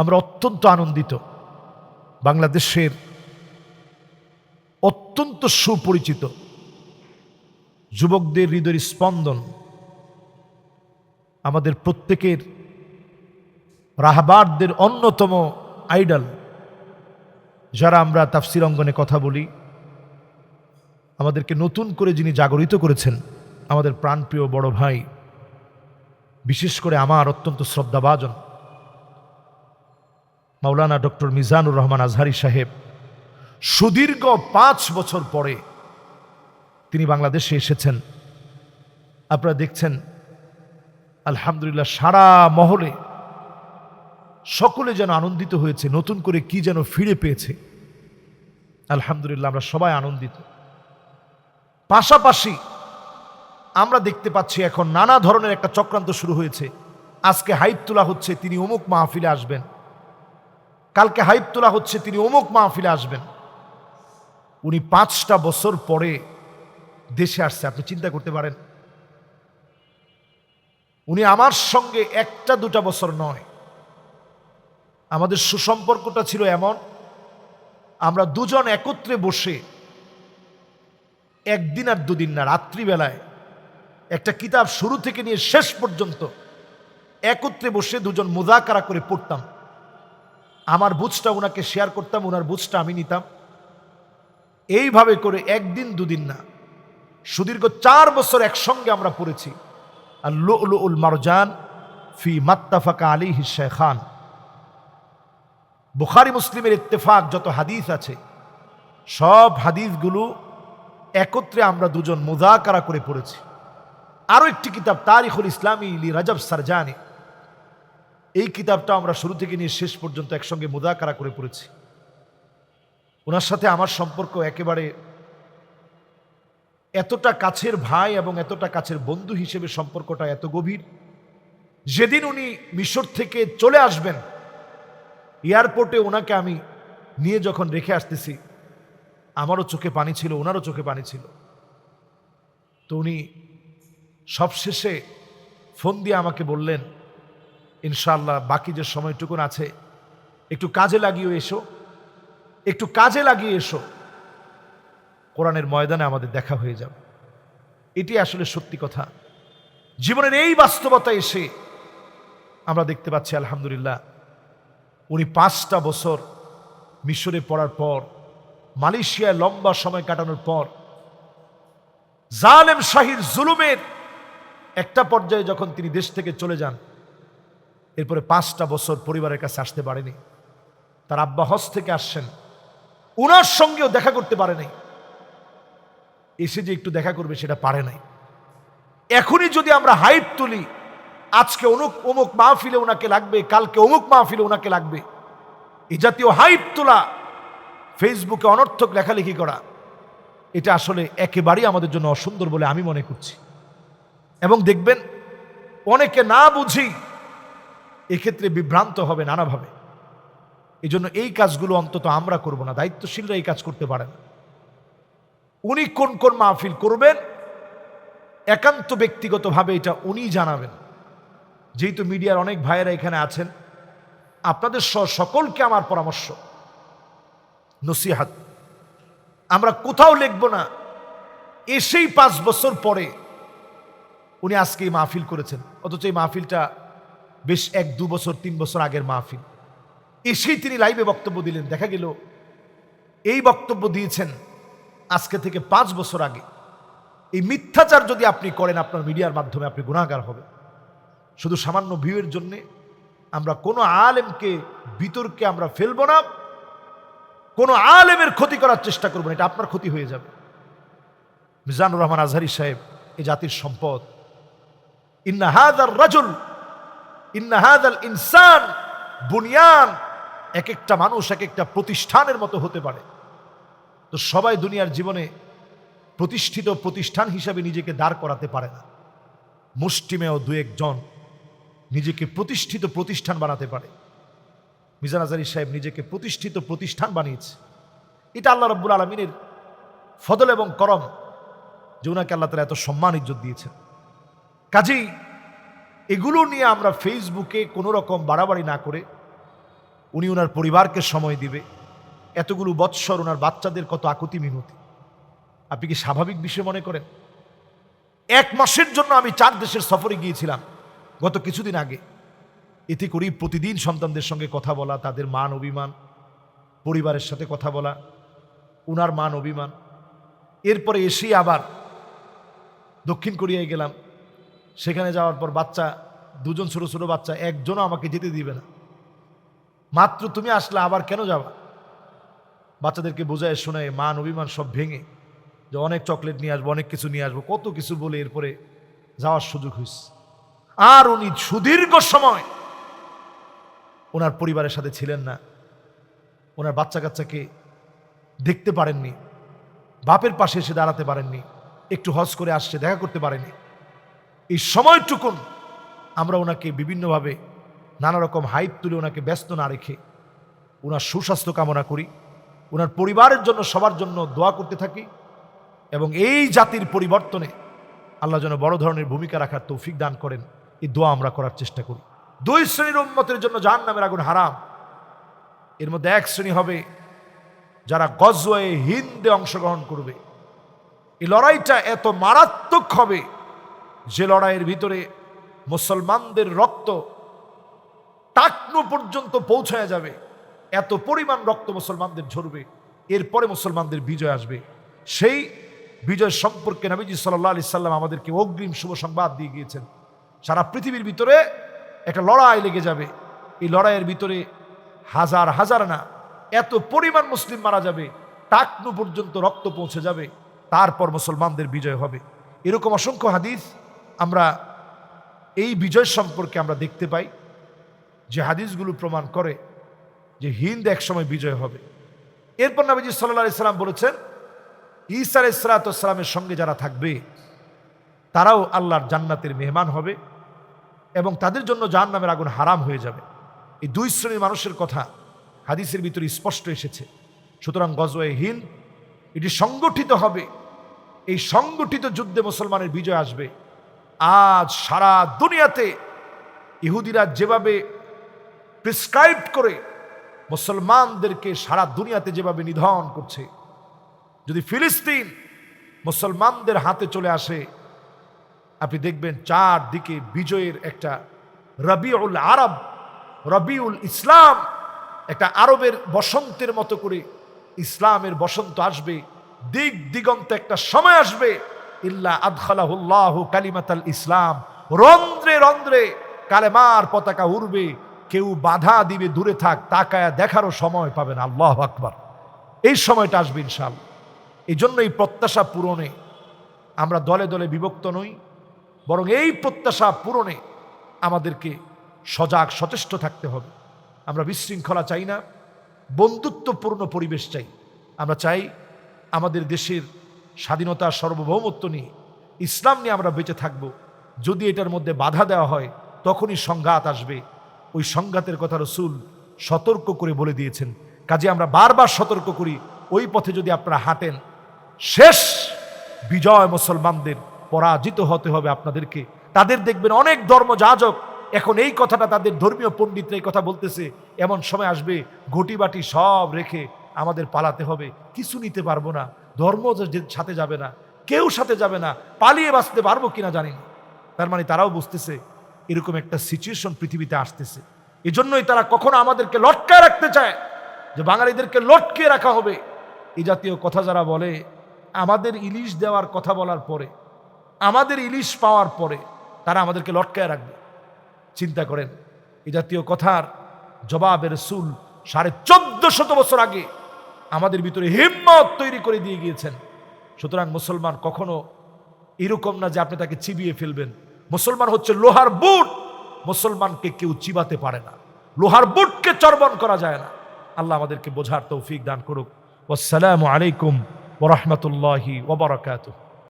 আমরা অত্যন্ত আনন্দিত। বাংলাদেশের অত্যন্ত সুপরিচিত যুবকদের হৃদয়ের স্পন্দন আমাদের প্রত্যেকের রাহবারদের অন্যতম আইডল। যারা আমরা তাফসির অঙ্গনে কথা বলি, আমাদেরকে নতুন করে যিনি জাগরিত করেছেন, আমাদের প্রাণপ্রিয় বড় ভাই, বিশেষ করে আমার অত্যন্ত শ্রদ্ধাভাজন। মাওলানা ডক্টর মিজানুর রহমান আজহারি সাহেব, সুদীর্ঘ পাঁচ বছর পরে তিনি বাংলাদেশে এসেছেন। আপনারা দেখছেন, আলহামদুলিল্লাহ সারা মহলে সকলে যেন আনন্দিত হয়েছে, নতুন করে কি যেন ফিরে পেয়েছে। আলহামদুলিল্লাহ আমরা সবাই আনন্দিত। পাশাপাশি আমরা দেখতে পাচ্ছি এখন নানা ধরনের একটা চক্রান্ত শুরু হয়েছে। আজকে হাইপ তোলা হচ্ছে, তিনি অমুক মাহফিলে আসবেন। কালকে হাইপ তোলা হচ্ছে, তিনি অমুক মাহফিলে আসবেন। উনি পাঁচটা বছর পরে দেশে আসছে, আপনি চিন্তা করতে পারেন। উনি আমার সঙ্গে একটা দুটা বছর নয়। আমাদের সুসম্পর্কটা ছিল এমন, আমরা দুজন একত্রে বসে একদিন আর দুদিন না, রাত্রিবেলায় একটা কিতাব শুরু থেকে নিয়ে শেষ পর্যন্ত একত্রে বসে দুজন মোজাকারা করে পড়তাম। আমার বুঝটা ওনাকে শেয়ার করতাম ওনার বুঝটা আমি নিতাম। এইভাবে করে একদিন, দুদিন না, সুদীর্ঘ চার বছর একসঙ্গে আমরা পড়েছি। আর লো উল মারজান ফি মাত্তাফাকা আলী হিসায় খান বুখারি, মুসলিমের ইত্তেফাক, যত হাদিস আছে, সব হাদিসগুলো একত্রে আমরা দুজন মুজাকারা করে পড়েছি। আরও একটি কিতাব, তারিখুল ইসলামী ইলি রাজব সারজানি এই কিতাবটা আমরা শুরু থেকে নিয়ে শেষ পর্যন্ত একসঙ্গে মুদাকারা করে পড়েছি। ওনার সাথে আমার সম্পর্ক একেবারে এতটা কাছের ভাই এবং এতটা কাছের বন্ধু হিসেবে সম্পর্কটা এত গভীর। যেদিন উনি মিশর থেকে চলে আসবেন, এয়ারপোর্টে ওনাকে আমি নিয়ে যখন রেখে আসতেছি, আমারও চোখে পানি ছিল, ওনারও চোখে পানি ছিল। তো উনি সবশেষে ফোন দিয়ে আমাকে বললেন ইনশাল্লাহ বাকি যে সময়টুকুন আছে, একটু কাজে লাগিয়ে এসো, একটু কাজে লাগিয়ে এসো। কোরআনের ময়দানে আমাদের দেখা হয়ে যাবে। এটি আসলে সত্যি কথা। জীবনের এই বাস্তবতা এসে আমরা দেখতে পাচ্ছি, আলহামদুলিল্লাহ, উনি পাঁচটা বছর মিশরে পড়ার পর, মালয়েশিয়ায় লম্বা সময় কাটানোর পর, জালেম শাহির জুলুমের একটা পর্যায়ে যখন তিনি দেশ থেকে চলে যান এরপরে পাঁচটা বছর পরিবারের কাছে আসতে পারেনি। তার আব্বা হজ থেকে আসছেন। ওনার সঙ্গেও দেখা করতে পারে নাই। এসে যে একটু দেখা করবে সেটা পারে নাই। এখনই যদি আমরা হাইট তুলি, আজকে অনুক অমুক মাহফিলে ওনাকে লাগবে, কালকে অমুক মাহফিলে ওনাকে লাগবে। এই জাতীয় হাইপ তোলা, ফেসবুকে অনর্থক লেখালেখি করা, এটা আসলে একেবারেই আমাদের জন্য অসুন্দর বলে আমি মনে করছি। এবং দেখবেন, অনেকে না বুঝি এক্ষেত্রে বিভ্রান্ত হবে নানাভাবে। এই জন্য এই কাজগুলো অন্তত আমরা করব না, দায়িত্বশীলরা এই কাজ করতে পারেন উনি কোন কোন মাহফিল করবেন, একান্ত ব্যক্তিগতভাবে এটা উনি জানাবেন। যেহেতু মিডিয়ার অনেক ভাইয়েরা এখানে আছেন, আপনাদের সহ সকলকে আমার পরামর্শ, নসিহাত। আমরা কোথাও লিখব না, এসেই পাঁচ বছর পরে উনি আজকে এই মাহফিল করেছেন, অথচ এই মাহফিলটা বেশ এক, দু বছর, তিন বছর আগের মাহফিল। এসেই তিনি লাইভে বক্তব্য দিলেন। দেখা গেল, এই বক্তব্য দিয়েছেন আজকে থেকে পাঁচ বছর আগে। এই মিথ্যাচার যদি আপনি করেন, আপনার মিডিয়ার মাধ্যমে আপনি গুণাগার হবেন। শুধু সামান্য ভিউয়ের জন্যে আমরা কোনো আলেমকে, বিতর্কে আমরা ফেলব না। কোনো আলেমের ক্ষতি করার চেষ্টা করব না, এটা আপনার ক্ষতি হয়ে যাবে। মিজানুর রহমান আজহারি সাহেব, এ জাতির সম্পদ। ইন্না হাদার রাজুল ইন্না হাদাল ইনসান বুনিয়ান। এক একটা মানুষ এক একটা প্রতিষ্ঠানের মতো হতে পারে। তো সবাই দুনিয়ার জীবনে প্রতিষ্ঠিত প্রতিষ্ঠান হিসাবে নিজেকে দাঁড় করাতে পারে না। মুষ্টিমেয় দু একজন নিজেকে প্রতিষ্ঠিত প্রতিষ্ঠান বানাতে পারে। মিজান আজারি সাহেব নিজেকে প্রতিষ্ঠিত প্রতিষ্ঠান বানিয়েছে। এটা আল্লাহ রব্বুল আলমিনের ফদল এবং করম যে ওনাকে আল্লাহ তালা এত সম্মান ইজ্জত দিয়েছেন। কাজেই এগুলো নিয়ে আমরা ফেসবুকে কোনো রকম বাড়াবাড়ি না করে উনি ওনার পরিবারকে সময় দিবে। এতগুলো বৎসর ওনার বাচ্চাদের কত আকুতি মিনতি। আপনি কি স্বাভাবিক বিষয় মনে করেন? এক মাসের জন্য আমি চার দেশের সফরে গিয়েছিলাম গত কিছুদিন আগে। এতে করেই প্রতিদিন সন্তানদের সঙ্গে কথা বলা, তাদের মান অভিমান, পরিবারের সাথে কথা বলা, উনার মান অভিমান। এরপরে এসেই আবার দক্ষিণ কোরিয়ায় গেলাম। সেখানে যাওয়ার পর বাচ্চা, দুজন ছোট ছোট বাচ্চা, একজনও আমাকে যেতে দিবে না। মাত্র তুমি আসলে আবার কেন যাবা? বাচ্চাদেরকে বোঝায়, শোনায় মান অভিমান সব ভেঙে যে অনেক চকলেট নিয়ে আসব, অনেক কিছু নিয়ে আসব, কত কিছু বলে এরপরে যাওয়ার সুযোগ হয়েছে আর উনি সুদীর্ঘ সময় ওনার পরিবারের সাথে ছিলেন না। ওনার বাচ্চা কাচ্চাকে দেখতে পারেননি, বাপের পাশে এসে দাঁড়াতে পারেননি, একটু হজ করে আসছে, দেখা করতে পারেনি। এই সময়টুকুন আমরা ওনাকে বিভিন্নভাবে নানা রকম হাইপ তুলে ওনাকে ব্যস্ত না রেখে ওনার সুস্বাস্থ্য কামনা করি, ওনার পরিবারের জন্য, সবার জন্য দোয়া করতে থাকি এবং এই জাতির পরিবর্তনে আল্লাহ যেন বড় ধরনের ভূমিকা রাখার তৌফিক দান করেন, এই দোয়া আমরা করার চেষ্টা করি। দুই শ্রেণির উন্মতের জন্য জাহান নামের আগুন হারাম। এর মধ্যে এক শ্রেণি হবে যারা গজওয়ে হিন্দে অংশগ্রহণ করবে। এই লড়াইটা এত মারাত্মক হবে যে লড়াইয়ের ভিতরে মুসলমানদের রক্ত টাকনো পর্যন্ত পৌঁছায় যাবে, এত পরিমাণ রক্ত মুসলমানদের ঝরবে, এরপরে মুসলমানদের বিজয় আসবে। সেই বিজয় সম্পর্কে নবীজি সাল্লাহ আলি সাল্লাম আমাদেরকে অগ্রিম শুভ সংবাদ দিয়ে গিয়েছেন। সারা পৃথিবীর ভিতরে একটা লড়াই লেগে যাবে। এই লড়াইয়ের ভিতরে হাজার হাজার না, এত পরিমাণ মুসলিম মারা যাবে টাকনু পর্যন্ত রক্ত পৌঁছে যাবে, তারপর মুসলমানদের বিজয় হবে। এরকম অসংখ্য হাদিস আমরা এই বিজয় সম্পর্কে আমরা দেখতে পাই যে হাদিসগুলো প্রমাণ করে যে হিন্দ একসময় বিজয় হবে। এরপর নবীজি সাল্লাহ সাল্লাম বলেছেন ঈসার ইসরাতামের সঙ্গে যারা থাকবে, তারাও আল্লাহর জান্নাতের মেহমান হবে এবং তাদের জন্য জাহান নামের আগুন হারাম হয়ে যাবে। এই দুই শ্রেণির মানুষের কথা হাদিসের ভিতরে স্পষ্ট এসেছে। সুতরাং গজওয়ে হিন্দ, এটি সংগঠিত হবে। এই সংগঠিত যুদ্ধে মুসলমানের বিজয় আসবে। আজ সারা দুনিয়াতে ইহুদিরা যেভাবে প্রিসক্রাইব করে মুসলমানদেরকে সারা দুনিয়াতে যেভাবে নিধন করছে, যদি ফিলিস্তিন মুসলমানদের হাতে চলে আসে, আপনি দেখবেন চারদিকে বিজয়ের একটা রবিউল আরব, রবিউল ইসলাম, একটা আরবের বসন্তের মতো করে ইসলামের বসন্ত আসবে, দিক দিগন্ত একটা সময় আসবে। ইল্লা আদখালাহুল্লাহ কালিমাতাল ইসলাম। রন্ধ্রে রন্ধ্রে কালেমার পতাকা উড়বে, কেউ বাধা দিবে, দূরে থাক, তাকায়া দেখারও সময় পাবেন আল্লাহ আকবার। এই সময়টা আসবে ইনশাল এই জন্য এই প্রত্যাশা পূরণে আমরা দলে দলে বিভক্ত নই, বরং এই প্রত্যাশা পূরণে আমাদেরকে সজাগ, সচেষ্ট থাকতে হবে। আমরা বিশৃঙ্খলা চাই না, বন্ধুত্বপূর্ণ পরিবেশ চাই। আমরা চাই আমাদের দেশের স্বাধীনতা সার্বভৌমত্ব নিয়ে। ইসলাম নিয়ে আমরা বেঁচে থাকব। যদি এটার মধ্যে বাধা দেওয়া হয়, তখনই সংঘাত আসবে। ওই সংঘাতের কথা রসুল সতর্ক করে বলে দিয়েছেন। কাজে আমরা বারবার সতর্ক করি, ওই পথে যদি আপনারা হাঁটেন, শেষ বিজয় মুসলমানদের পরাজিত হতে হবে আপনাদেরকে। তাদের দেখবেন অনেক ধর্ম যাজক এখন এই কথাটা তাদের ধর্মীয় পণ্ডিতরা এই কথা বলতেছে। এমন সময় আসবে ঘটি বাটি সব রেখে আমাদের পালাতে হবে। কিছু নিতে পারব না। ধর্ম সাথে যাবে না, কেউ সাথে যাবে না, পালিয়ে বাঁচতে পারব কিনা জানি না। তার মানে তারাও বুঝতেছে, এরকম একটা সিচুয়েশন পৃথিবীতে আসতেছে। এই জন্যই তারা কখনো আমাদেরকে লটকায় রাখতে চায়, যে বাঙালিদেরকে লটকে রাখা হবে। এই জাতীয় কথা যারা বলে, আমাদের ইলিশ দেওয়ার কথা বলার পরে, আমাদের ইলিশ পাওয়ার পরে তারা আমাদেরকে লটকায় রাখবে। চিন্তা করেন এই জাতীয় কথার জবাবের সুল সাড়ে চোদ্দ শত বছর আগে আমাদের ভিতরে হিম্মত তৈরি করে দিয়ে গিয়েছেন। সুতরাং মুসলমান কখনো এরকম না যে আপনি তাকে চিবিয়ে ফেলবেন। মুসলমান হচ্ছে লোহার বুট। মুসলমানকে কেউ চিবাতে পারে না। লোহার বুটকে চর্বণ করা যায় না। আল্লাহ আমাদেরকে বোঝার তৌফিক দান করুক। আসসালামু আলাইকুম ওরহমতুল্লাহি ওবরাকাতুহ